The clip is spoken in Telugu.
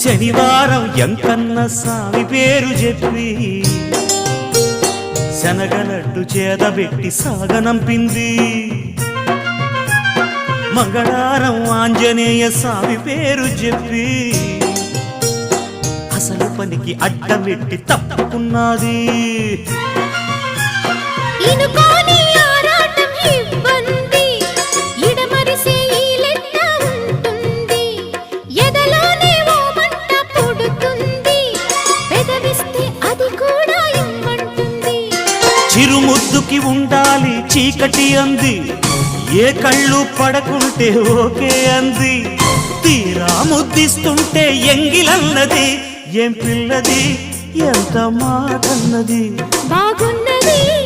శనివారం ఎంకన్న స్వామి పేరు చెప్పి శనగలడ్డు చేదబెట్టి సాగనంపింది మంగళారం ఆంజనేయ స్వామి పేరు చెప్పి అసలు పనికి అడ్డమెట్టి తప్పుకున్నది. ఇనుకోని ఇబ్బంది ఇడమరిసే ఈ లెక్క ఉంటుంది. చిరుముద్దుకి ఉండాలి చీకటి అంది. ఏ కళ్ళు పడకుంటే ఓకే అంది. తీరా ముద్దిస్తుంటే ఎంగిలన్నది. ఏం పిల్లది? ఎంత మాటన్నది? బాగున్నది.